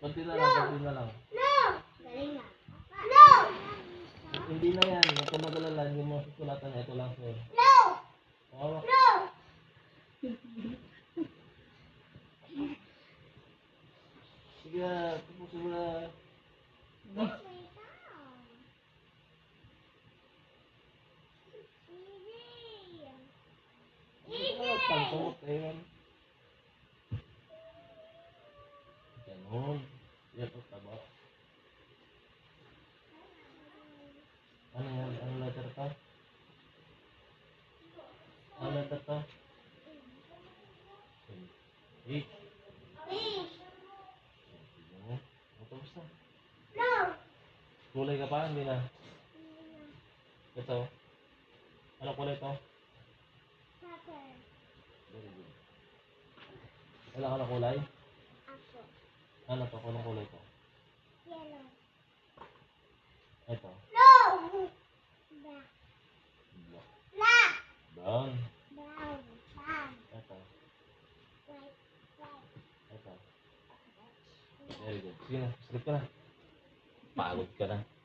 Konti na lang, konti na lang. No! Hindi na yan. Huwag ka magalala. Hindi mo susulatan. Ito lang sa'yo. No! Oo. No! Sige na. Tapusin mo na. Ah, Pangsungot na yun. Ganon. Yan o, taba. Ano yan? Ano letter to? Ano letter to? H. Ano? Ano tapos na? No! Kulay ka pa? Hindi na. Ito. Ano kulay to? Pepper. Very good. Wala ka na kulay? Ako. Ano to? Anong kulay to? Very good. Sige na. Sleep ka na. Pagod ka na.